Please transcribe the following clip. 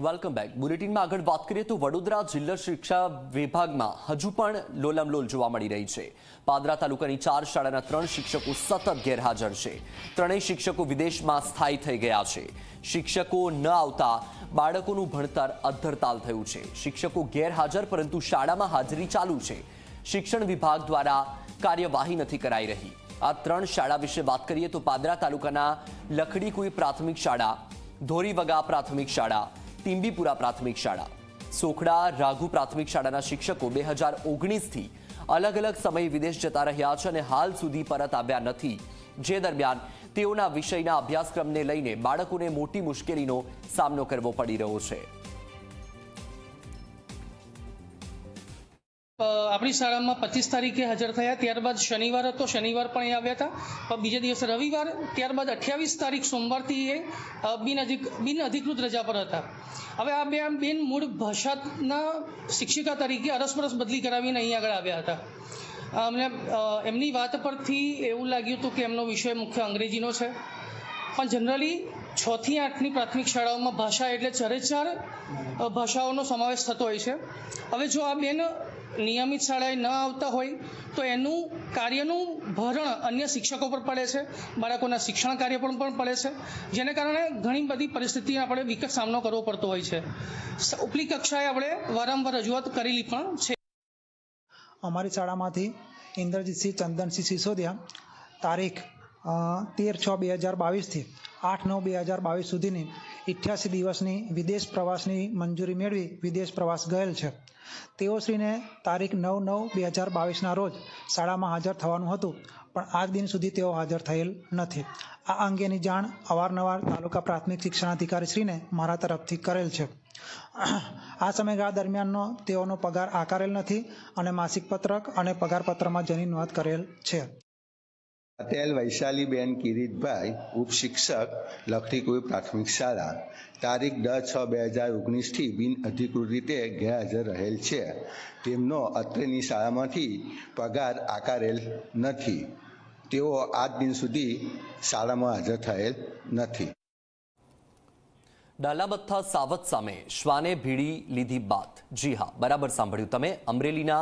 Welcome back બુલેટિનમાં આગળ વાત કરીએ તો વડોદરા જિલ્લા શિક્ષા વિભાગમાં હજુ પણ લોલમલોલ જોવા મળી રહી છે. પાદરા તાલુકાની ચાર શાળાના ત્રણ શિક્ષકો સતત ગેરહાજર છે. ત્રણેય શિક્ષકો વિદેશમાં સ્થાયી થઈ ગયા છે. શિક્ષકો ન આવતા બાળકોનું ભણતર અધ્ધરતાલ થયું છે. શિક્ષકો ગેરહાજર પરંતુ શાળામાં હાજરી ચાલુ છે. શિક્ષણ વિભાગ દ્વારા કાર્યવાહી નથી કરાઈ રહી. આ ત્રણ શાળા વિશે વાત કરીએ તો પાદરા તાલુકાના લખડીકુઈ પ્રાથમિક શાળા, ધોરીવગા પ્રાથમિક શાળા ટીમ્બીપુરા પ્રાથમિક શાળા. સોખડા રાઘુ પ્રાથમિક શાળાના શિક્ષકો બે હજાર ઓગણીસથી અલગ અલગ સમયે વિદેશ જતા રહ્યા છે અને હાલ સુધી પરત આવ્યા નથી. જે દરમિયાન તેઓના વિષયના અભ્યાસક્રમને લઈને બાળકોને મોટી મુશ્કેલીનો સામનો કરવો પડી રહ્યો છે. આપણી શાળામાં પચીસ તારીખે હાજર થયા, ત્યારબાદ શનિવાર હતો, શનિવાર પણ એ આવ્યા હતા. પણ બીજા દિવસે રવિવાર, ત્યારબાદ અઠ્યાવીસ તારીખ સોમવારથી એ બિન અધિક, બિન અધિકૃત રજા પર હતા. હવે આ બે બેન મૂળ ભાષાના શિક્ષિકા તરીકે અરસપરસ બદલી કરાવીને અહીં આગળ આવ્યા હતા. અમને એમની વાત પરથી એવું લાગ્યું હતું કે એમનો વિષય મુખ્ય અંગ્રેજીનો છે. પણ જનરલી છથી આઠની પ્રાથમિક શાળાઓમાં ભાષા એટલે ચારે ચાર ભાષાઓનો સમાવેશ થતો હોય છે. હવે જો આ બેન નિયમિત શાળાએ ન આવતા હોય તો એનું કાર્યનું ભરણ અન્ય શિક્ષકો પર પડે છે. બાળકોના શિક્ષણ કાર્ય પર પણ પડે છે. જેને કારણે ઘણી બધી પરિસ્થિતિનો આપણે વિકટ સામનો કરવો પડતો હોય છે. ઉપલી કક્ષાએ આપણે વારંવાર રજૂઆત કરેલી પણ છે. અમારી શાળામાંથી ઇન્દ્રજીતસિંહ ચંદનસિંહ સિસોદિયા તારીખ તેર છ બે હજાર બાવીસથી આઠ નવ બે હજાર બાવીસ સુધીની ઇઠ્યાસી દિવસની વિદેશ પ્રવાસની મંજૂરી મેળવી વિદેશ પ્રવાસ ગયેલ છે. તેઓશ્રીને તારીખ નવ નવ બે હજાર બાવીસના રોજ શાળામાં હાજર થવાનું હતું, પણ આજ દિન સુધી તેઓ હાજર થયેલ નથી. આ અંગેની જાણ અવારનવાર તાલુકા પ્રાથમિક શિક્ષણાધિકારીશ્રીને મારા તરફથી કરેલ છે. આ સમયગાળા દરમિયાનનો તેઓનો પગાર આકારેલ નથી અને માસિક પત્રક અને પગારપત્રમાં જેની નોંધ કરેલ છે. પટેલ વૈશાલીબેન કિરીટભાઈ ઉપશિક્ષક લખટીકુઈ પ્રાથમિક શાળા. તારીખ દસ છ બે હજાર ઓગણીસથી બિન અધિકૃત રીતે ગેરહાજર રહેલ છે. તેમનો અત્રેની શાળામાંથી પગાર આકારેલ નથી. તેઓ આજ દિન સુધી શાળામાં હાજર થયેલ નથી. ડાલાબથ્થા સાવત સામે શ્વાને ભીડી લીધી બાત. જી હા, બરાબર સાંભળ્યું તમે. અમરેલીના